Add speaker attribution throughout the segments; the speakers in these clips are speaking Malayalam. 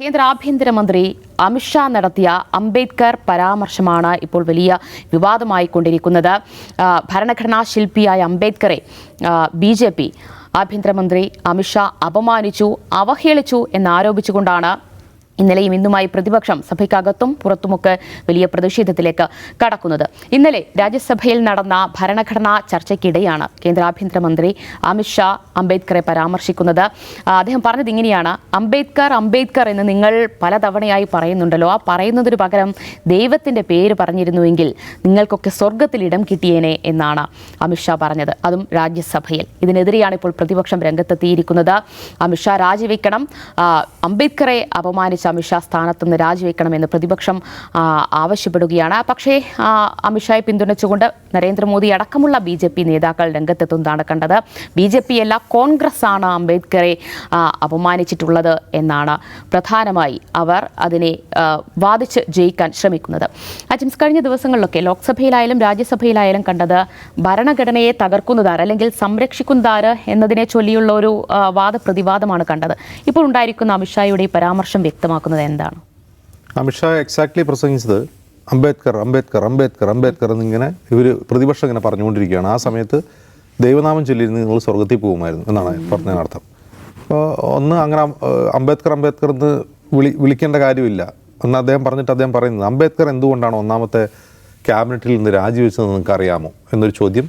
Speaker 1: കേന്ദ്ര ആഭ്യന്തരമന്ത്രി അമിത്ഷാ നടത്തിയ അംബേദ്കർ പരാമർശമാണ് ഇപ്പോൾ വലിയ വിവാദമായി കൊണ്ടിരിക്കുന്നത് ഭരണഘടനാ ശില്പിയായ അംബേദ്കറെ ബി ജെ പി ആഭ്യന്തരമന്ത്രി അമിത്ഷാ അപമാനിച്ചു അവഹേളിച്ചു എന്നാരോപിച്ചുകൊണ്ടാണ് ഇന്നലെയും ഇന്നുമായി പ്രതിപക്ഷം സഭയ്ക്കകത്തും പുറത്തുമൊക്കെ വലിയ പ്രതിഷേധത്തിലേക്ക് കടക്കുന്നത്. ഇന്നലെ രാജ്യസഭയിൽ നടന്ന ഭരണഘടനാ ചർച്ചയ്ക്കിടെയാണ് കേന്ദ്ര ആഭ്യന്തരമന്ത്രി അമിത്ഷാ അംബേദ്കറെ പരാമർശിക്കുന്നത്. അദ്ദേഹം പറഞ്ഞത് ഇങ്ങനെയാണ്. അംബേദ്കർ അംബേദ്കർ എന്ന് നിങ്ങൾ പലതവണയായി പറയുന്നുണ്ടല്ലോ. ആ പറയുന്നതിന് പകരം ദൈവത്തിന്റെ പേര് പറഞ്ഞിരുന്നുവെങ്കിൽ നിങ്ങൾക്കൊക്കെ സ്വർഗത്തിൽ ഇടം കിട്ടിയേനെ എന്നാണ് അമിത്ഷാ പറഞ്ഞത്. അതും രാജ്യസഭയിൽ. ഇതിനെതിരെയാണ് ഇപ്പോൾ പ്രതിപക്ഷം രംഗത്തെത്തിയിരിക്കുന്നത്. അമിത്ഷാ രാജിവെക്കണം. അംബേദ്കറെ അപമാനിച്ച അമിത്ഷാ സ്ഥാനത്ത് നിന്ന് രാജിവെക്കണമെന്ന് പ്രതിപക്ഷം ആവശ്യപ്പെടുകയാണ്. പക്ഷേ അമിത്ഷായെ പിന്തുണച്ചുകൊണ്ട് നരേന്ദ്രമോദി അടക്കമുള്ള ബി ജെ പി നേതാക്കൾ രംഗത്തെത്തുന്നതാണ് കണ്ടത് ബി ജെ പി അല്ല കോൺഗ്രസ് ആണ് അംബേദ്കറെ അപമാനിച്ചിട്ടുള്ളത് എന്നാണ് പ്രധാനമായി അവർ അതിനെ വാദിച്ച് ജയിക്കാൻ ശ്രമിക്കുന്നത്. അജിംസ് കഴിഞ്ഞ ദിവസങ്ങളിലൊക്കെ ലോക്സഭയിലായാലും രാജ്യസഭയിലായാലും കണ്ടത് ഭരണഘടനയെ തകർക്കുന്നതാര് അല്ലെങ്കിൽ സംരക്ഷിക്കുന്നതാര് എന്നതിനെ ചൊല്ലിയുള്ള ഒരു വാദപ്രതിവാദമാണ് കണ്ടത്. ഇപ്പോൾ ഉണ്ടായിരിക്കുന്ന അമിത്ഷായുടെ പരാമർശം വ്യക്തമാക്കുന്നത് എന്താണ്?
Speaker 2: അമിത്ഷാ എക്സാക്ട്ലി പ്രസംഗിച്ചത് അംബേദ്കർ അംബേദ്കർ അംബേദ്കർ അംബേദ്കർ എന്നിങ്ങനെ ഇവർ പ്രതിപക്ഷം ഇങ്ങനെ പറഞ്ഞുകൊണ്ടിരിക്കുകയാണ്. ആ സമയത്ത് ദൈവനാമം ചൊല്ലിയിരുന്ന് നിങ്ങൾ സ്വർഗത്തിൽ പോകുമായിരുന്നു എന്നാണ് പറഞ്ഞതിനർത്ഥം അപ്പോൾ ഒന്ന് അങ്ങനെ അംബേദ്കർ അംബേദ്കർ എന്ന് വിളി വിളിക്കേണ്ട കാര്യമില്ല. എന്ന് അദ്ദേഹം പറഞ്ഞിട്ട് അദ്ദേഹം പറയുന്നത് അംബേദ്കർ എന്തുകൊണ്ടാണ് ഒന്നാമത്തെ ക്യാബിനറ്റിൽ നിന്ന് രാജിവെച്ചതെന്ന് നിങ്ങൾക്ക് അറിയാമോ എന്നൊരു ചോദ്യം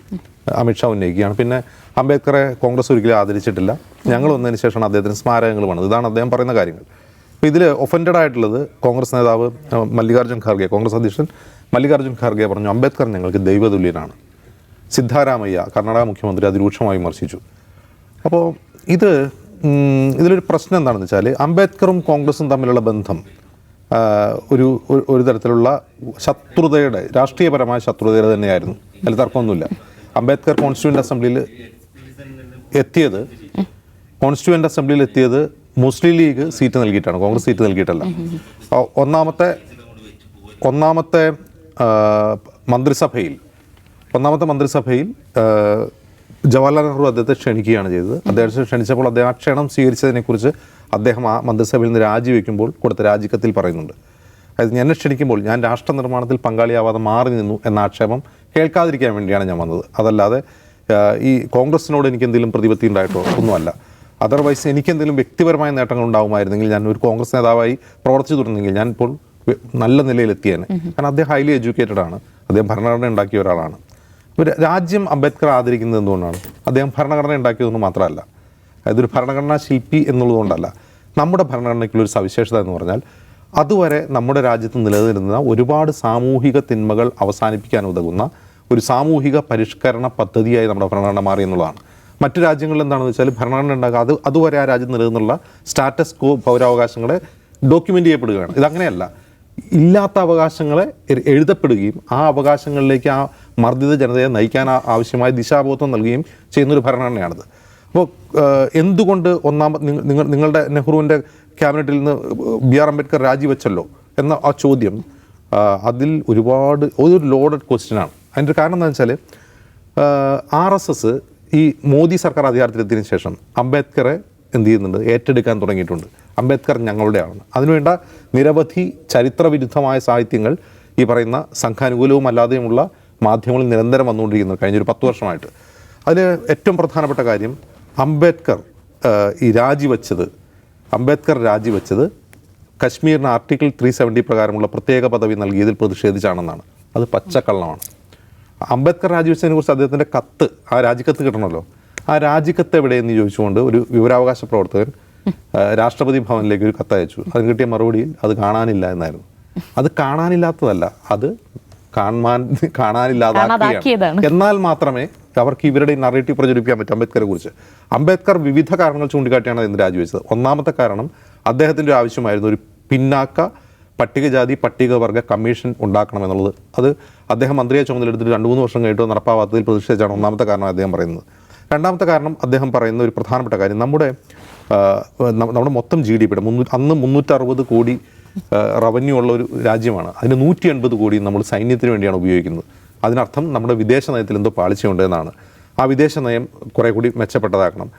Speaker 2: അമിത്ഷാ ഉന്നയിക്കുകയാണ്. പിന്നെ അംബേദ്കറെ കോൺഗ്രസ് ഒരിക്കലും ആദരിച്ചിട്ടില്ല. ഞങ്ങൾ വന്നതിന് ശേഷമാണ് അദ്ദേഹത്തിന് സ്മാരകങ്ങൾ പണിത് ഇതാണ് അദ്ദേഹം പറയുന്ന കാര്യങ്ങൾ. അപ്പോൾ ഇതിൽ ഒഫൻഡഡ് ആയിട്ടുള്ളത് കോൺഗ്രസ് നേതാവ് മല്ലികാർജുൻ ഖാർഗെ കോൺഗ്രസ് അധ്യക്ഷൻ മല്ലികാർജുൻ ഖാർഗെ പറഞ്ഞു അംബേദ്കർ ഞങ്ങൾക്ക് ദൈവതുല്യനാണ്. സിദ്ധാരാമയ്യ കർണാടക മുഖ്യമന്ത്രി അതിരൂക്ഷമായി വിമർശിച്ചു. അപ്പോൾ ഇത് ഇതിലൊരു പ്രശ്നം എന്താണെന്ന് വെച്ചാൽ അംബേദ്കറും കോൺഗ്രസും തമ്മിലുള്ള ബന്ധം ഒരു- ഒരു തരത്തിലുള്ള ശത്രുതയുടെ രാഷ്ട്രീയപരമായ ശത്രുതയുടെ തന്നെയായിരുന്നു. അതിൽ തർക്കമൊന്നുമില്ല. അംബേദ്കർ കോൺസ്റ്റിറ്റ്യൂന്റ് അസംബ്ലിയിൽ എത്തിയത് കോൺസ്റ്റിറ്റ്യൂന്റ് അസംബ്ലിയിൽ എത്തിയത് മുസ്ലിം ലീഗ് സീറ്റ് നൽകിയിട്ടാണ് കോൺഗ്രസ് സീറ്റ് നൽകിയിട്ടല്ല. ഒന്നാമത്തെ ഒന്നാമത്തെ മന്ത്രിസഭയിൽ ഒന്നാമത്തെ മന്ത്രിസഭയിൽ ജവഹർലാൽ നെഹ്റു അദ്ദേഹത്തെ ക്ഷണിക്കുകയാണ് ചെയ്തത്. അദ്ദേഹത്തെ ക്ഷണിച്ചപ്പോൾ അദ്ദേഹം ആ ക്ഷണം സ്വീകരിച്ചതിനെക്കുറിച്ച് അദ്ദേഹം ആ മന്ത്രിസഭയിൽ നിന്ന് രാജിവെക്കുമ്പോൾ കൊടുത്ത രാജിക്കത്തിൽ പറയുന്നുണ്ട്. അതായത് എന്നെ ക്ഷണിക്കുമ്പോൾ ഞാൻ രാഷ്ട്ര നിർമ്മാണത്തിൽ പങ്കാളിയാവാതെ മാറി നിന്നു എന്ന ആക്ഷേപം കേൾക്കാതിരിക്കാൻ വേണ്ടിയാണ് ഞാൻ വന്നത്. അതല്ലാതെ ഈ കോൺഗ്രസിനോട് എനിക്ക് എന്തെങ്കിലും പ്രതിപത്തി ഉണ്ടായിട്ടോ ഒന്നുമല്ല. അതർവൈസ് എനിക്കെന്തെങ്കിലും വ്യക്തിപരമായ നേട്ടങ്ങൾ ഉണ്ടാവുമായിരുന്നെങ്കിൽ ഞാൻ ഒരു കോൺഗ്രസ് നേതാവായി പ്രവർത്തിച്ചു തുടർന്നെങ്കിൽ ഞാൻ ഇപ്പോൾ നല്ല നിലയിലെത്തിയേനെ. കാരണം അദ്ദേഹം ഹൈലി എഡ്യൂക്കേറ്റഡ് ആണ്. അദ്ദേഹം ഭരണഘടന ഉണ്ടാക്കിയ ഒരാളാണ്. അപ്പോൾ രാജ്യം അംബേദ്കർ ആദരിക്കുന്നത് എന്തുകൊണ്ടാണ്? അദ്ദേഹം ഭരണഘടന ഉണ്ടാക്കിയതെന്ന് മാത്രമല്ല. അതായത് ഒരു ഭരണഘടനാ ശില്പി എന്നുള്ളതുകൊണ്ടല്ല നമ്മുടെ ഭരണഘടനയ്ക്കുള്ള ഒരു സവിശേഷത എന്ന് പറഞ്ഞാൽ അതുവരെ നമ്മുടെ രാജ്യത്ത് നിലനിന്നിരുന്ന ഒരുപാട് സാമൂഹിക തിന്മകൾ അവസാനിപ്പിക്കാൻ ഉതകുന്ന ഒരു സാമൂഹിക പരിഷ്കരണ പദ്ധതിയായി നമ്മുടെ ഭരണഘടന മാറി എന്നുള്ളതാണ്. മറ്റു രാജ്യങ്ങളിൽ എന്താണെന്ന് വെച്ചാൽ ഭരണഘടന ഉണ്ടാക്കുക അത് അതുവരെ ആ രാജ്യം നിലനിന്നുള്ള സ്റ്റാറ്റസ് കോ പൗരാവകാശങ്ങളെ ഡോക്യുമെന്റ് ചെയ്യപ്പെടുകയാണ്. ഇതങ്ങനെയല്ല. ഇല്ലാത്ത അവകാശങ്ങളെ എഴുതപ്പെടുകയും ആ അവകാശങ്ങളിലേക്ക് ആ മർദ്ദിത ജനതയെ നയിക്കാൻ ആവശ്യമായ ദിശാബോധം നൽകുകയും ചെയ്യുന്ന ഒരു ഭരണഘടനയാണിത് അപ്പോൾ എന്തുകൊണ്ട് ഒന്നാമത് നിങ്ങൾ നിങ്ങളുടെ നെഹ്റുവിന്റെ ക്യാബിനറ്റിൽ നിന്ന് ബി ആർ അംബേദ്കർ രാജിവെച്ചല്ലോ എന്ന ആ ചോദ്യം അതിൽ ഒരുപാട് ഒരു ലോഡഡ് ക്വസ്റ്റ്യനാണ് അതിന്റെ കാരണം എന്താണെന്ന് വെച്ചാൽ ആർ എസ് എസ് ഈ മോദി സർക്കാർ അധികാരത്തിലെത്തിയതിനു ശേഷം അംബേദ്കറെ എന്ത് ചെയ്യുന്നുണ്ട്? ഏറ്റെടുക്കാൻ തുടങ്ങിയിട്ടുണ്ട്. അംബേദ്കർ ഞങ്ങളുടെയാണ് അതിനുവേണ്ട നിരവധി ചരിത്രവിരുദ്ധമായ സാഹിത്യങ്ങൾ ഈ പറയുന്ന സംഘാനുകൂലവും അല്ലാതെയുമുള്ള മാധ്യമങ്ങളിൽ നിരന്തരം വന്നുകൊണ്ടിരിക്കുന്നു കഴിഞ്ഞൊരു പത്ത് വർഷമായിട്ട്. അതിൽ ഏറ്റവും പ്രധാനപ്പെട്ട കാര്യം അംബേദ്കർ ഈ രാജിവെച്ചത് അംബേദ്കർ രാജിവെച്ചത് കശ്മീരിന് ആർട്ടിക്കിൾ ത്രീ സെവന്റി പ്രകാരമുള്ള പ്രത്യേക പദവി നൽകിയതിൽ പ്രതിഷേധിച്ചാണെന്നാണ്. അത് പച്ചക്കള്ളമാണ്. അംബേദ്കർ രാജിവെച്ചതിനെ കുറിച്ച് അദ്ദേഹത്തിന്റെ കത്ത് ആ രാജിക്കത്ത് കിട്ടണമല്ലോ. ആ രാജിക്കത്ത് എവിടെയെന്ന് ചോദിച്ചുകൊണ്ട് ഒരു വിവരാവകാശ പ്രവർത്തകൻ രാഷ്ട്രപതി ഭവനിലേക്ക് ഒരു കത്ത് അയച്ചു. അതിന് കിട്ടിയ മറുപടിയിൽ അത് കാണാനില്ല എന്നായിരുന്നു. അത് കാണാനില്ലാത്തതല്ല അത് കാണാൻ കാണാനില്ലാതാക്കിയാണ്. എന്നാൽ മാത്രമേ അവർക്ക് ഇവരുടെ നറേറ്റീവ് പ്രചരിപ്പിക്കാൻ പറ്റും അംബേദ്കറെ കുറിച്ച്. അംബേദ്കർ വിവിധ കാരണങ്ങൾ ചൂണ്ടിക്കാട്ടിയാണ് ഇന്ന് രാജിവെച്ചത്. ഒന്നാമത്തെ കാരണം അദ്ദേഹത്തിന്റെ ഒരു ആവശ്യമായിരുന്നു ഒരു പിന്നാക്ക പട്ടികജാതി പട്ടികവർഗ കമ്മീഷൻ ഉണ്ടാക്കണം എന്നുള്ളത് അത് അദ്ദേഹം മന്ത്രിയെ ചുമതലെടുത്തിട്ട് രണ്ട് മൂന്ന് വർഷം കഴിഞ്ഞിട്ട് നടപ്പാവാത്തതിൽ പ്രതിഷേധിച്ചാണ് ഒന്നാമത്തെ കാരണം അദ്ദേഹം പറയുന്നത്. രണ്ടാമത്തെ കാരണം അദ്ദേഹം പറയുന്ന ഒരു പ്രധാനപ്പെട്ട കാര്യം നമ്മുടെ നമ്മുടെ മൊത്തം ജി ഡി പിയുടെ മുന്നൂറ്റി അന്ന് മുന്നൂറ്ററുപത് കോടി റവന്യൂ ഉള്ള ഒരു രാജ്യമാണ്. അതിന് നൂറ്റി എൺപത് കോടി നമ്മൾ സൈന്യത്തിന് വേണ്ടിയാണ് ഉപയോഗിക്കുന്നത്. അതിനർത്ഥം നമ്മുടെ വിദേശ നയത്തിൽ എന്തോ പാളിച്ചയുണ്ട് എന്നാണ്. ആ വിദേശ നയം കുറേ കൂടി മെച്ചപ്പെട്ടതാക്കണം.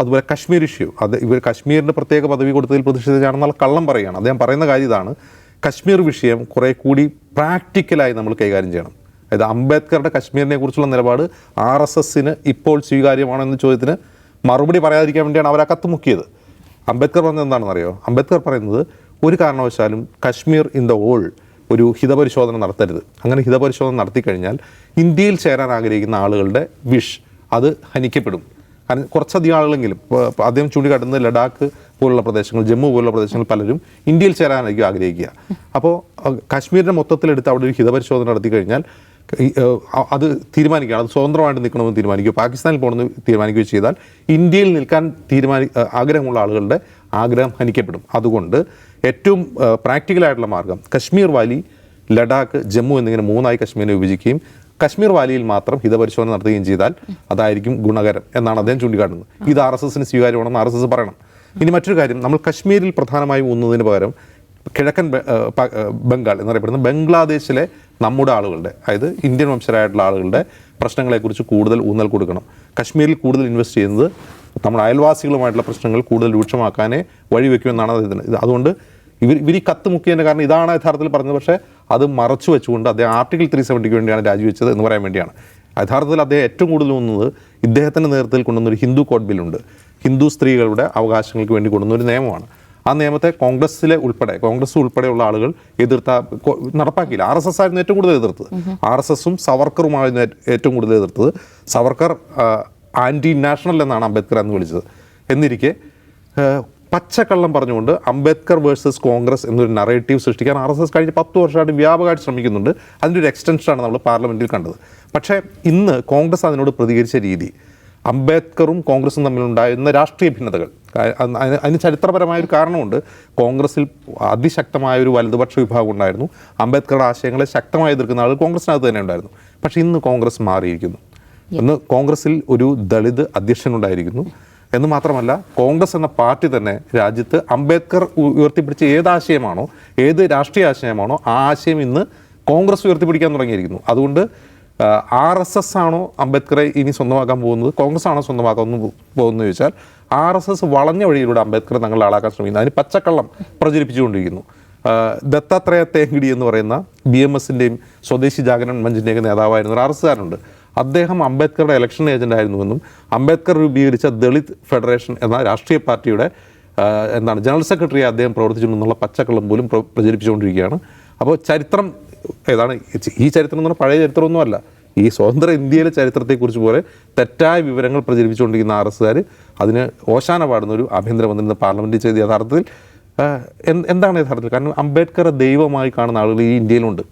Speaker 2: അതുപോലെ കശ്മീർ ഇഷ്യൂ. അത് ഇവർ കശ്മീരിന് പ്രത്യേക പദവി കൊടുത്തതിൽ പ്രതിഷേധിച്ചാണെന്നുള്ള കള്ളം പറയുകയാണ് അദ്ദേഹം പറയുന്ന കാര്യം ഇതാണ്. കശ്മീർ വിഷയം കുറേ കൂടി പ്രാക്ടിക്കലായി നമ്മൾ കൈകാര്യം ചെയ്യണം. അതായത് അംബേദ്കറുടെ കശ്മീരിനെ കുറിച്ചുള്ള നിലപാട് ആർ എസ് എസിന് ഇപ്പോൾ സ്വീകാര്യമാണോ എന്ന ചോദ്യത്തിന് മറുപടി പറയാതിരിക്കാൻ വേണ്ടിയാണ് അവർ ആ കത്ത് മുക്കിയത്. അംബേദ്കർ പറഞ്ഞത് എന്താണെന്നറിയോ? അംബേദ്കർ പറയുന്നത് ഒരു കാരണവശാലും കശ്മീർ ഇൻ ദ ഓൾ ഒരു ഹിതപരിശോധന നടത്തരുത്. അങ്ങനെ ഹിതപരിശോധന നടത്തി കഴിഞ്ഞാൽ ഇന്ത്യയിൽ ചേരാൻ ആഗ്രഹിക്കുന്ന ആളുകളുടെ വിഷ് അത് ഹനിക്കപ്പെടും. കാരണം കുറച്ചധികം ആളുകളെങ്കിലും ഇപ്പോൾ അദ്ദേഹം ചൂണ്ടിക്കാട്ടുന്നത് ലഡാക്ക് പോലുള്ള പ്രദേശങ്ങൾ ജമ്മു പോലുള്ള പ്രദേശങ്ങൾ പലരും ഇന്ത്യയിൽ ചേരാനായിരിക്കും ആഗ്രഹിക്കുക. അപ്പോൾ കാശ്മീരിനെ മൊത്തത്തിലെടുത്ത് അവിടെ ഒരു ഹിതപരിശോധന നടത്തി കഴിഞ്ഞാൽ അത് തീരുമാനിക്കുകയാണ്. അത് സ്വതന്ത്രമായിട്ട് നിൽക്കണമെന്ന് തീരുമാനിക്കുക പാകിസ്ഥാനിൽ പോകണമെന്ന് തീരുമാനിക്കുകയോ ചെയ്താൽ ഇന്ത്യയിൽ നിൽക്കാൻ തീരുമാനി ആഗ്രഹമുള്ള ആളുകളുടെ ആഗ്രഹം ഹനിക്കപ്പെടും. അതുകൊണ്ട് ഏറ്റവും പ്രാക്ടിക്കലായിട്ടുള്ള മാർഗം കശ്മീർ വാലി ലഡാക്ക് ജമ്മു എന്നിങ്ങനെ മൂന്നായി കശ്മീരിനെ വിഭജിക്കുകയും കശ്മീർ വാലിയിൽ മാത്രം ഹിതപരിശോധന നടത്തുകയും ചെയ്താൽ അതായിരിക്കും ഗുണകരം എന്നാണ് അദ്ദേഹം ചൂണ്ടിക്കാട്ടുന്നത്. ഇത് ആർ എസ് എസിന് സ്വീകാര്യമാണെന്ന് ആർ എസ് എസ് പറയണം. ഇനി മറ്റൊരു കാര്യം നമ്മൾ കശ്മീരിൽ പ്രധാനമായും ഊന്നുന്നതിന് പകരം കിഴക്കൻ ബംഗാൾ എന്നറിയപ്പെടുന്ന ബംഗ്ലാദേശിലെ നമ്മുടെ ആളുകളുടെ അതായത് ഇന്ത്യൻ വംശരായിട്ടുള്ള ആളുകളുടെ പ്രശ്നങ്ങളെക്കുറിച്ച് കൂടുതൽ ഊന്നൽ കൊടുക്കണം. കശ്മീരിൽ കൂടുതൽ ഇൻവെസ്റ്റ് ചെയ്യുന്നത് നമ്മുടെ അയൽവാസികളുമായിട്ടുള്ള പ്രശ്നങ്ങൾ കൂടുതൽ രൂക്ഷമാക്കാനേ വഴിവെക്കുമെന്നാണ് അതുകൊണ്ട് ഇവർ ഇവർ ഈ കത്ത് മുക്കിയതിന്റെ കാരണം ഇതാണ് യഥാർത്ഥത്തിൽ പറഞ്ഞത്. പക്ഷേ അത് മറച്ചു വെച്ചുകൊണ്ട് അദ്ദേഹം ആർട്ടിക്കിൾ ത്രീ സെവന്റിക്ക് വേണ്ടിയാണ് രാജിവെച്ചത് എന്ന് പറയാൻ വേണ്ടിയാണ്. യഥാർത്ഥത്തിൽ അദ്ദേഹം ഏറ്റവും കൂടുതൽ വന്നത് ഇദ്ദേഹത്തിന്റെ നേതൃത്വത്തിൽ കൊണ്ടുവന്ന ഒരു ഹിന്ദു കോഡ് ബില്ലുണ്ട്. ഹിന്ദു സ്ത്രീകളുടെ അവകാശങ്ങൾക്ക് വേണ്ടി കൊണ്ടുവന്ന ഒരു നിയമമാണ്. ആ നിയമത്തെ കോൺഗ്രസ്സിലെ ഉൾപ്പെടെ കോൺഗ്രസ് ഉൾപ്പെടെയുള്ള ആളുകൾ എതിർത്ത നടപ്പാക്കിയില്ല. ആർ എസ് എസ് ആയിരുന്നു ഏറ്റവും കൂടുതൽ എതിർത്തത്. ആർ എസ് എസും സവർക്കറുമായിരുന്നു ഏറ്റവും കൂടുതൽ എതിർത്തത്. സവർക്കർ ആന്റി നാഷണൽ എന്നാണ് അംബേദ്കർ എന്ന് വിളിച്ചത്. എന്നിരിക്കെ പച്ചക്കള്ളം പറഞ്ഞുകൊണ്ട് അംബേദ്കർ വേഴ്സസ് കോൺഗ്രസ് എന്നൊരു നറേറ്റീവ് സൃഷ്ടിക്കാൻ ആർ എസ് എസ് കഴിഞ്ഞ പത്ത് വർഷമായിട്ട് വ്യാപകമായിട്ട് ശ്രമിക്കുന്നുണ്ട്. അതിന്റെ ഒരു എക്സ്റ്റൻഷനാണ് നമ്മൾ പാർലമെന്റിൽ കണ്ടത്. പക്ഷേ ഇന്ന് കോൺഗ്രസ് അതിനോട് പ്രതികരിച്ച രീതി അംബേദ്കറും കോൺഗ്രസും തമ്മിലുണ്ടായിരുന്ന രാഷ്ട്രീയ ഭിന്നതകൾ. അതിന് ചരിത്രപരമായ ഒരു കാരണമുണ്ട്. കോൺഗ്രസിൽ അതിശക്തമായ ഒരു വലതുപക്ഷ വിഭാഗം ഉണ്ടായിരുന്നു. അംബേദ്കറുടെ ആശയങ്ങളെ ശക്തമായി എതിർക്കുന്ന ആൾ കോൺഗ്രസിനകത്ത് തന്നെ ഉണ്ടായിരുന്നു. പക്ഷേ ഇന്ന് കോൺഗ്രസ് മാറിയിരിക്കുന്നു. ഇന്ന് കോൺഗ്രസിൽ ഒരു ദളിത് അധ്യക്ഷനുണ്ടായിരിക്കുന്നു എന്ന് മാത്രമല്ല കോൺഗ്രസ് എന്ന പാർട്ടി തന്നെ രാജ്യത്ത് അംബേദ്കർ ഉയർത്തിപ്പിടിച്ച ഏത് ആശയമാണോ ഏത് രാഷ്ട്രീയ ആശയമാണോ ആ ആശയം ഇന്ന് കോൺഗ്രസ് ഉയർത്തിപ്പിടിക്കാൻ തുടങ്ങിയിരിക്കുന്നു. അതുകൊണ്ട് ആർ എസ് എസ് ആണോ അംബേദ്കറെ ഇനി സ്വന്തമാക്കാൻ പോകുന്നത് കോൺഗ്രസ് ആണോ സ്വന്തമാക്കാൻ പോകുന്നത് ചോദിച്ചാൽ ആർ എസ് എസ് വളഞ്ഞ വഴിയിലൂടെ അംബേദ്കറെ തങ്ങളുടെ ആളാക്കാൻ ശ്രമിക്കുന്നു അതിന് പച്ചക്കള്ളം പ്രചരിപ്പിച്ചുകൊണ്ടിരിക്കുന്നു. ദത്താത്രേയ തേങ്കിടി എന്ന് പറയുന്ന ബി എം എസിന്റെയും സ്വദേശി ജാഗരൺ മഞ്ചിന്റെയൊക്കെ നേതാവായിരുന്നു ഒരു ആർ എസ് കാരുണ്ട് അദ്ദേഹം അംബേദ്കറുടെ ഇലക്ഷൻ ഏജന്റ് ആയിരുന്നുവെന്നും അംബേദ്കർ രൂപീകരിച്ച ദളിത് ഫെഡറേഷൻ എന്ന രാഷ്ട്രീയ പാർട്ടിയുടെ എന്താണ് ജനറൽ സെക്രട്ടറി അദ്ദേഹം പ്രവർത്തിച്ചിട്ടുണ്ടെന്നുള്ള പച്ചക്കള്ളം പോലും പ്രചരിപ്പിച്ചുകൊണ്ടിരിക്കുകയാണ്. അപ്പോൾ ചരിത്രം ഏതാണ് ഈ ചരിത്രം എന്ന് പറഞ്ഞാൽ പഴയ ചരിത്രമൊന്നുമല്ല. ഈ സ്വതന്ത്ര ഇന്ത്യയിലെ ചരിത്രത്തെക്കുറിച്ച് പോലെ തെറ്റായ വിവരങ്ങൾ പ്രചരിപ്പിച്ചുകൊണ്ടിരിക്കുന്ന ആർ എസ്സുകാർ അതിന് ഓശാന പാടുന്ന ഒരു ആഭ്യന്തരമന്ത്രി ഇന്ന് പാർലമെന്റിൽ ചെയ്ത് യഥാർത്ഥത്തിൽ എന്താണ് യഥാർത്ഥത്തിൽ? കാരണം അംബേദ്കറെ ദൈവമായി കാണുന്ന ആളുകൾ ഈ ഇന്ത്യയിലുണ്ട്.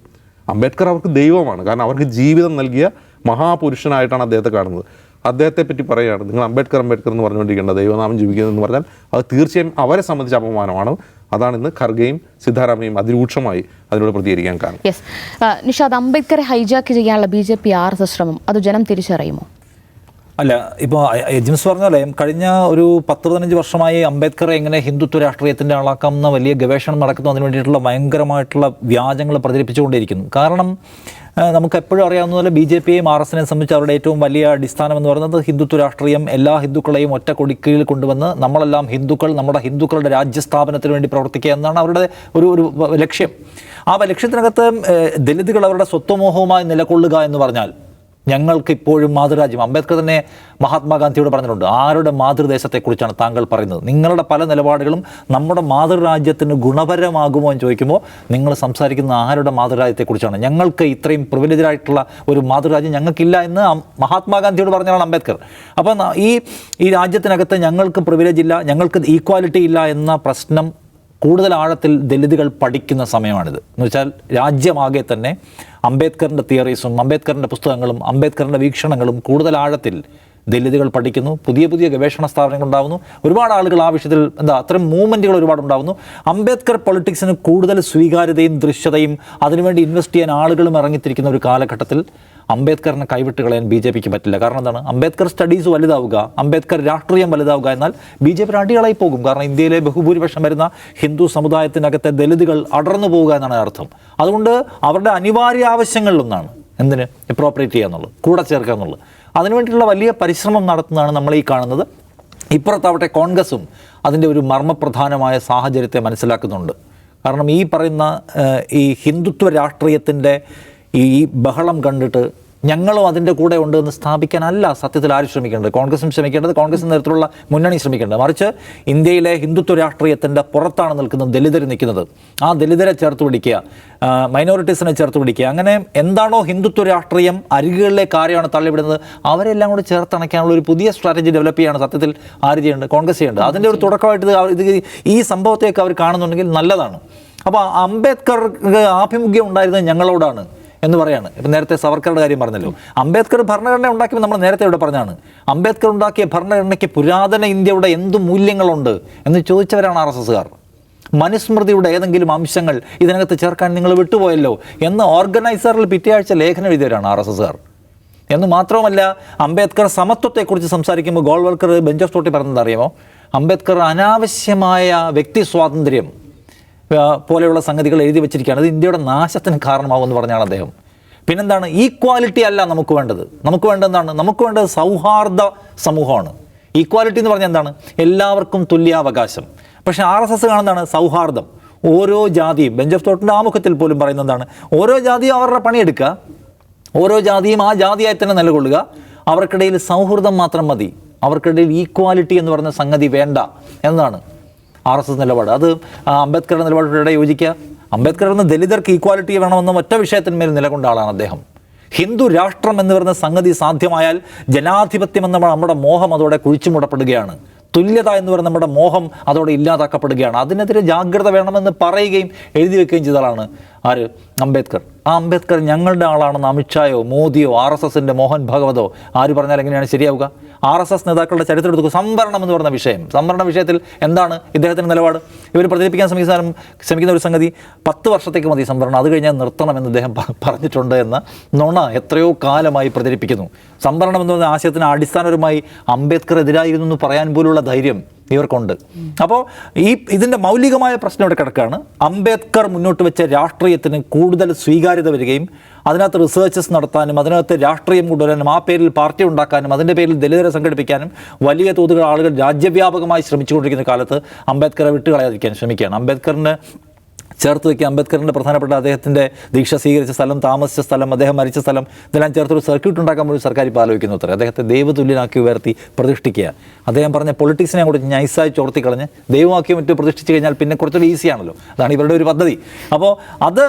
Speaker 2: അംബേദ്കർ അവർക്ക് ദൈവമാണ്. കാരണം അവർക്ക് ജീവിതം നൽകിയ മഹാപുരുഷനായിട്ടാണ് അദ്ദേഹത്തെ കാണുന്നത്. അദ്ദേഹത്തെ പറ്റി പറയുകയാണ് നിങ്ങൾ അംബേദ്കർ അംബേദ്കർ എന്ന് പറഞ്ഞുകൊണ്ടിരിക്കേണ്ട ദൈവനാമം ജീവിക്കുന്നതെന്ന് പറഞ്ഞാൽ അത് തീർച്ചയായും അവരെ സംബന്ധിച്ച അപമാനമാണ്. അതാണ് ഇന്ന് ഖർഗയും സിദ്ധാരാമയും അതിരൂക്ഷമായി അതിനോട് പ്രതികരിക്കാൻ കാരണം.
Speaker 1: യെസ് നിഷാദ് അംബേദ്കറെ ഹൈജാക്ക് ചെയ്യാനുള്ള ബി ജെ പി ആർ ശ്രമം അത് ജനം തിരിച്ചറിയുമോ?
Speaker 3: അല്ല ഇപ്പോൾ ജിംസ് പറഞ്ഞ പോലെ കഴിഞ്ഞ ഒരു പത്ത് പതിനഞ്ച് വർഷമായി അംബേദ്കർ എങ്ങനെ ഹിന്ദുത്വ രാഷ്ട്രീയത്തിന്റെ ആളാക്കാമെന്ന വലിയ ഗവേഷണം നടക്കുന്നു. അതിന് വേണ്ടിയിട്ടുള്ള ഭയങ്കരമായിട്ടുള്ള വ്യാജങ്ങൾ പ്രചരിപ്പിച്ചുകൊണ്ടിരിക്കുന്നു. കാരണം നമുക്ക് എപ്പോഴും അറിയാവുന്ന പോലെ ബി ജെ പിയെയും ആർ എസിനെ സംബന്ധിച്ച് അവരുടെ ഏറ്റവും വലിയ അടിസ്ഥാനം എന്ന് പറയുന്നത് ഹിന്ദുത്വ രാഷ്ട്രീയം എല്ലാ ഹിന്ദുക്കളെയും ഒറ്റ കൊടിക്കീഴിൽ കൊണ്ടുവന്ന് നമ്മളെല്ലാം ഹിന്ദുക്കൾ നമ്മുടെ ഹിന്ദുക്കളുടെ രാജ്യസ്ഥാപനത്തിന് വേണ്ടി പ്രവർത്തിക്കുക എന്നാണ് അവരുടെ ഒരു ഒരു ലക്ഷ്യം. ആ ലക്ഷ്യത്തിനകത്ത് ദലിതുകൾ അവരുടെ സ്വത്വമോഹവുമായി നിലകൊള്ളുക എന്ന് പറഞ്ഞാൽ ഞങ്ങൾക്ക് ഇപ്പോഴും മാതൃരാജ്യം. അംബേദ്കർ തന്നെ മഹാത്മാഗാന്ധിയോട് പറഞ്ഞിട്ടുണ്ട് ആരുടെ മാതൃദേശത്തെക്കുറിച്ചാണ് താങ്കൾ പറയുന്നത്? നിങ്ങളുടെ പല നിലപാടുകളും നമ്മുടെ മാതൃരാജ്യത്തിന് ഗുണപരമാകുമോ? എന്ന് ചോദിക്കുമ്പോൾ നിങ്ങൾ സംസാരിക്കുന്ന ആരുടെ മാതൃരാജ്യത്തെക്കുറിച്ചാണ്? ഞങ്ങൾക്ക് ഇത്രയും പ്രിവിലേജായിട്ടുള്ള ഒരു മാതൃരാജ്യം ഞങ്ങൾക്കില്ല എന്ന് മഹാത്മാഗാന്ധിയോട് പറഞ്ഞാണ് അംബേദ്കർ. അപ്പോൾ ഈ ഈ രാജ്യത്തിനകത്ത് ഞങ്ങൾക്ക് പ്രിവിലേജ് ഇല്ല ഞങ്ങൾക്ക് ഈക്വാലിറ്റി ഇല്ല എന്ന പ്രശ്നം കൂടുതൽ ആഴത്തിൽ ദലിതുകൾ പഠിക്കുന്ന സമയമാണിത്. എന്ന് വെച്ചാൽ രാജ്യമാകെ തന്നെ അംബേദ്കറിന്റെ തിയറീസും അംബേദ്കറിന്റെ പുസ്തകങ്ങളും അംബേദ്കറിന്റെ വീക്ഷണങ്ങളും കൂടുതൽ ആഴത്തിൽ ദലിതുകൾ പഠിക്കുന്നു. പുതിയ പുതിയ ഗവേഷണ സ്ഥാപനങ്ങൾ ഉണ്ടാകുന്നു ഒരുപാട് ആളുകൾ ആ വിഷയത്തിൽ എന്താ അത്തരം മൂവ്മെന്റുകൾ ഒരുപാട് ഉണ്ടാകുന്നു അംബേദ്കർ പൊളിറ്റിക്സിന് കൂടുതൽ സ്വീകാര്യതയും ദൃശ്യതയും അതിനുവേണ്ടി ഇൻവെസ്റ്റ് ചെയ്യാൻ ആളുകളും ഇറങ്ങിത്തിരിക്കുന്ന ഒരു കാലഘട്ടത്തിൽ അംബേദ്കറിനെ കൈവിട്ട് കളയാൻ ബി ജെ പിക്ക് പറ്റില്ല. കാരണം എന്താണ്? അംബേദ്കർ സ്റ്റഡീസ് വലുതാവുക അംബേദ്കർ രാഷ്ട്രീയം വലുതാവുക എന്നാൽ ബി ജെ പി അടികളായി പോകും. കാരണം ഇന്ത്യയിലെ ബഹുഭൂരിപക്ഷം വരുന്ന ഹിന്ദു സമുദായത്തിനകത്തെ ദലിതുകൾ അടർന്നു പോവുക എന്നാണ് അർത്ഥം. അതുകൊണ്ട് അവരുടെ അനിവാര്യ ആവശ്യങ്ങളിലൊന്നാണ് എന്തിന്? അപ്രോപ്രിയേറ്റ് ചെയ്യുക എന്നുള്ളത് കൂടെ ചേർക്കുക എന്നുള്ളത്. അതിനുവേണ്ടിയിട്ടുള്ള വലിയ പരിശ്രമം നടത്തുന്നതാണ് നമ്മൾ ഈ കാണുന്നത്. ഇപ്പുറത്താവട്ടെ കോൺഗ്രസും അതിന്റെ ഒരു മർമ്മപ്രധാനമായ സാഹചര്യത്തെ മനസ്സിലാക്കുന്നുണ്ട്. കാരണം ഈ പറയുന്ന ഈ ഹിന്ദുത്വ രാഷ്ട്രീയത്തിന്റെ ഈ ബഹളം കണ്ടിട്ട് ഞങ്ങളും അതിന്റെ കൂടെ ഉണ്ട് എന്ന് സ്ഥാപിക്കാനല്ല സത്യത്തിൽ ആരും ശ്രമിക്കേണ്ടത്? കോൺഗ്രസും ശ്രമിക്കേണ്ടത് കോൺഗ്രസ് നേതൃത്വമുള്ള മുന്നണി ശ്രമിക്കേണ്ടത്. മറിച്ച് ഇന്ത്യയിലെ ഹിന്ദുത്വ രാഷ്ട്രീയത്തിന്റെ പുറത്താണ് നിൽക്കുന്നത് ദലിതർ നിൽക്കുന്നത്. ആ ദലിതരെ ചേർത്ത് പിടിക്കുക മൈനോറിറ്റീസിനെ ചേർത്ത് പിടിക്കുക. അങ്ങനെ എന്താണോ ഹിന്ദുത്വ രാഷ്ട്രീയം അരികുകളിലേക്ക് ആരെയാണ് തള്ളിവിടുന്നത്? അവരെല്ലാം കൂടി ചേർത്തണയ്ക്കാനുള്ള ഒരു പുതിയ സ്ട്രാറ്റജി ഡെവലപ്പ് ചെയ്യാണ് സത്യത്തിൽ ആര് ചെയ്യേണ്ടത്? കോൺഗ്രസ് ചെയ്യേണ്ടത്. അതിന്റെ ഒരു തുടക്കമായിട്ട് ഇത് ഈ സംഭവത്തെയൊക്കെ അവർ കാണുന്നുണ്ടെങ്കിൽ നല്ലതാണ്. അപ്പോൾ അംബേദ്കർ ആഭിമുഖ്യം ഉണ്ടായിരുന്നത് ഞങ്ങളോടാണ്. എന്ന് പറയാണ്. ഇപ്പം നേരത്തെ സവർക്കറുടെ കാര്യം പറഞ്ഞല്ലോ. അംബേദ്കർ ഭരണഘടന ഉണ്ടാക്കിയപ്പോൾ നമ്മൾ നേരത്തെ ഇവിടെ പറഞ്ഞാണ് അംബേദ്കർ ഉണ്ടാക്കിയ ഭരണഘടനയ്ക്ക് പുരാതന ഇന്ത്യയുടെ എന്ത് മൂല്യങ്ങളുണ്ട് എന്ന് ചോദിച്ചവരാണ് ആർ എസ് മനുസ്മൃതിയുടെ ഏതെങ്കിലും അംശങ്ങൾ ഇതിനകത്ത് ചേർക്കാൻ നിങ്ങൾ വിട്ടുപോയല്ലോ എന്ന് ഓർഗനൈസറിൽ പിറ്റേയാഴ്ച ലേഖനം എഴുതിയവരാണ് ആർ എസ് എന്ന് മാത്രവുമല്ല അംബേദ്കർ സമത്വത്തെക്കുറിച്ച് സംസാരിക്കുമ്പോൾ ഗോൾവർക്കർ ബെഞ്ച് ഓഫ് തോട്ടി പറഞ്ഞതറിയാമോ അംബേദ്കർ അനാവശ്യമായ വ്യക്തി സ്വാതന്ത്ര്യം പോലെയുള്ള സംഗതികൾ എഴുതി വെച്ചിരിക്കുകയാണ്. അത് ഇന്ത്യയുടെ നാശത്തിന് കാരണമാകുമെന്ന് പറഞ്ഞാണ് അദ്ദേഹം. പിന്നെന്താണ്? ഈക്വാലിറ്റി അല്ല നമുക്ക് വേണ്ടത്. നമുക്ക് വേണ്ടത് എന്താണ്? നമുക്ക് വേണ്ടത് സൗഹാർദ്ദ സമൂഹമാണ്. ഈക്വാലിറ്റി എന്ന് പറഞ്ഞാൽ എന്താണ്? എല്ലാവർക്കും തുല്യാവകാശം. പക്ഷേ ആർ എസ് എസ് കാണുന്നതാണ് സൗഹാർദ്ദം. ഓരോ ജാതിയും ബെഞ്ച് ഓഫ് തോട്ടിന്റെ ആമുഖത്തിൽ പോലും പറയുന്നത് എന്താണ്? ഓരോ ജാതിയും അവരുടെ പണിയെടുക്കുക ഓരോ ജാതിയും ആ ജാതിയായി തന്നെ നിലകൊള്ളുക. അവർക്കിടയിൽ സൗഹൃദം മാത്രം മതി. അവർക്കിടയിൽ ഈക്വാലിറ്റി എന്ന് പറയുന്ന സംഗതി വേണ്ട എന്നതാണ്. ആർ എസ് എസ് നിലപാട്. അത് അംബേദ്കറുടെ നിലപാടിലൂടെ യോജിക്കുക. അംബേദ്കർ എന്ന ദലിതർക്ക് ഈക്വാലിറ്റി വേണമെന്ന ഒറ്റ വിഷയത്തിന്മേൽ നിലകൊണ്ട ആളാണ് അദ്ദേഹം. ഹിന്ദു രാഷ്ട്രം എന്ന് പറയുന്ന സംഗതി സാധ്യമായാൽ ജനാധിപത്യം എന്ന നമ്മുടെ മോഹം അതോടെ കുഴിച്ചുമുടപ്പെടുകയാണ്. തുല്യത എന്ന് പറയുന്ന നമ്മുടെ മോഹം അതോടെ ഇല്ലാതാക്കപ്പെടുകയാണ്. അതിനെതിരെ ജാഗ്രത വേണമെന്ന് പറയുകയും എഴുതി വെക്കുകയും ചെയ്ത ആളാണ് ആര്? അംബേദ്കർ. ആ അംബേദ്കർ ഞങ്ങളുടെ ആളാണെന്ന് അമിത്ഷായോ മോദിയോ ആർ എസ് എസിന്റെ മോഹൻ ഭഗവതോ ആര് പറഞ്ഞാൽ എങ്ങനെയാണ് ശരിയാവുക? ആർ എസ് എസ് നേതാക്കളുടെ ചരിത്രം എടുത്തു സംവരണം എന്ന് പറയുന്ന വിഷയം. സംവരണ വിഷയത്തിൽ എന്താണ് ഇദ്ദേഹത്തിന്റെ നിലപാട്? ഇവർ പ്രചരിപ്പിക്കാൻ ശ്രമിക്കുന്ന ശ്രമിക്കുന്ന ഒരു സംഗതി പത്ത് വർഷത്തേക്ക് മതി സംവരണം. അത് കഴിഞ്ഞാൽ നിർത്തണമെന്ന് ഇദ്ദേഹം പ- പറഞ്ഞിട്ടുണ്ട് എന്ന നുണ എത്രയോ കാലമായി പ്രചരിപ്പിക്കുന്നു. സംവരണം എന്ന് പറയുന്ന ആശയത്തിന് അടിസ്ഥാനപരമായി അംബേദ്കർ എതിരായിരുന്നു എന്ന് പറയാൻ പോലുള്ള ധൈര്യം ഇവർക്കുണ്ട്. അപ്പോൾ ഈ ഇതിന്റെ മൗലികമായ പ്രശ്നം ഇവിടെ കിടക്കുകയാണ്. അംബേദ്കർ മുന്നോട്ട് വെച്ച രാഷ്ട്രീയത്തിന് കൂടുതൽ സ്വീകാര്യത വരികയും അതിനകത്ത് റിസർച്ചസ് നടത്താനും അതിനകത്ത് രാഷ്ട്രീയം കൊണ്ടുവരാനും ആ പേരിൽ പാർട്ടി ഉണ്ടാക്കാനും അതിന്റെ പേരിൽ ദലിതരെ സംഘടിപ്പിക്കാനും വലിയ തോതിലുള്ള ആളുകൾ രാജ്യവ്യാപകമായി ശ്രമിച്ചുകൊണ്ടിരിക്കുന്ന കാലത്ത് അംബേദ്കറെ വിട്ടുകളയാതിരിക്കാൻ ശ്രമിക്കുകയാണ്. അംബേദ്കറിന് ചേർത്ത് വയ്ക്കുക. അംബേദ്കറിന്റെ പ്രധാനപ്പെട്ട അദ്ദേഹത്തിന്റെ ദീക്ഷ സ്വീകരിച്ച സ്ഥലം താമസിച്ച സ്ഥലം അദ്ദേഹം മരിച്ച സ്ഥലം ഇതെല്ലാം ചേർത്തൊരു സർക്യൂട്ട് ഉണ്ടാക്കാൻ പോലും സർക്കാർ ഇപ്പോൾ ആലോചിക്കുന്നു അത്ര. അദ്ദേഹത്തെ ദൈവതുല്യനാക്കി ഉയർത്തി പ്രതിഷ്ഠിക്കുക. അദ്ദേഹം പറഞ്ഞ പൊളിറ്റിക്സിനെ കുറിച്ച് നൈസായി ചോർത്തി കളഞ്ഞ് ദൈവമാക്കി മറ്റു പ്രതിഷ്ഠിച്ച് കഴിഞ്ഞാൽ പിന്നെ കുറച്ചുകൂടി ഈസിയാണല്ലോ അതാണ് ഇവരുടെ ഒരു പദ്ധതി. അപ്പോൾ അത്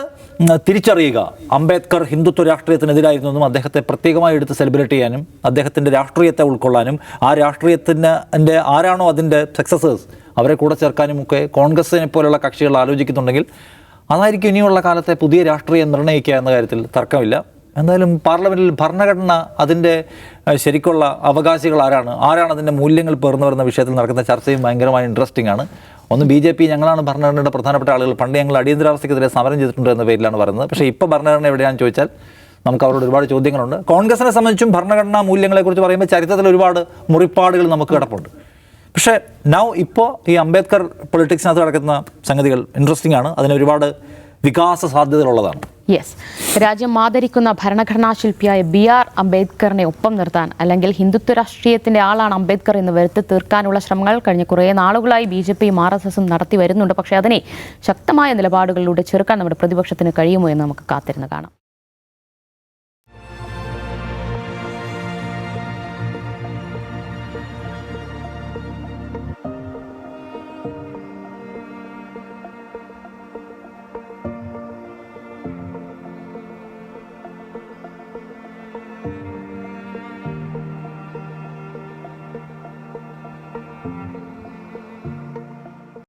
Speaker 3: തിരിച്ചറിയുക. അംബേദ്കർ ഹിന്ദുത്വ രാഷ്ട്രീയത്തിനെതിരായിരുന്നു എന്നും അദ്ദേഹത്തെ പ്രത്യേകമായി എടുത്ത് സെലിബ്രേറ്റ് ചെയ്യാനും അദ്ദേഹത്തിന്റെ രാഷ്ട്രീയത്തെ ഉൾക്കൊള്ളാനും ആ രാഷ്ട്രീയത്തിന്റെ ആരാണോ അതിന്റെ സക്സസേഴ്സ് അവരെ കൂടെ ചേർക്കാനുമൊക്കെ കോൺഗ്രസിനെ പോലുള്ള കക്ഷികൾ ആലോചിക്കുന്നുണ്ടെങ്കിൽ അതായിരിക്കും ഇനിയുള്ള കാലത്തെ പുതിയ രാഷ്ട്രീയം നിർണയിക്കുക എന്ന കാര്യത്തിൽ തർക്കമില്ല. എന്തായാലും പാർലമെന്റിൽ ഭരണഘടന അതിന്റെ ശരിക്കുള്ള അവകാശികൾ ആരാണ്? ആരാണ് അതിന്റെ മൂല്യങ്ങൾ പേർന്നു വരുന്ന വിഷയത്തിൽ നടക്കുന്ന ചർച്ചയും ഭയങ്കരമായി ഇൻട്രസ്റ്റിംഗ് ആണ്. ഒന്ന് ബി ജെ പി ഞങ്ങളാണ് ഭരണഘടനയുടെ പ്രധാനപ്പെട്ട ആളുകൾ. പണ്ട് ഞങ്ങൾ അടിയന്തരാവസ്ഥയ്ക്കെതിരെ സമരം ചെയ്തിട്ടുണ്ട് എന്ന പേരിലാണ് പറയുന്നത്. പക്ഷേ ഇപ്പോൾ ഭരണഘടന എവിടെയാണെന്ന് ചോദിച്ചാൽ നമുക്ക് അവരോട് ഒരുപാട് ചോദ്യങ്ങളുണ്ട്. കോൺഗ്രസിനെ സംബന്ധിച്ചും ഭരണഘടനാ മൂല്യങ്ങളെക്കുറിച്ച് പറയുമ്പോൾ ചരിത്രത്തിൽ ഒരുപാട് മുറിപ്പാടുകൾ നമുക്ക് കിടപ്പുണ്ട്. പക്ഷേ നൗ ഇപ്പോൾ ഈ അംബേദ്കർ പൊളിറ്റിക്സിനകത്ത് നടക്കുന്ന സംഗതികൾ ഇൻട്രസ്റ്റിംഗ് ആണ്. അതിന് ഒരുപാട് വികാസ സാധ്യതകളുള്ളതാണ്.
Speaker 1: യെസ് രാജ്യം ആദരിക്കുന്ന ഭരണഘടനാ ശില്പിയായ ബി ആർ അംബേദ്കറിനെ ഒപ്പം നിർത്താൻ അല്ലെങ്കിൽ ഹിന്ദുത്വ രാഷ്ട്രീയത്തിന്റെ ആളാണ് അംബേദ്കർ എന്ന് വരുത്തി തീർക്കാനുള്ള ശ്രമങ്ങൾ കഴിഞ്ഞ കുറേ നാളുകളായി ബി ജെ പിയും ആർ എസ് എസും നടത്തി വരുന്നുണ്ട്. പക്ഷേ അതിനെ ശക്തമായ നിലപാടുകളിലൂടെ ചെറുക്കാൻ നമ്മുടെ പ്രതിപക്ഷത്തിന് കഴിയുമോ എന്ന് നമുക്ക് കാത്തിരുന്ന് കാണാം.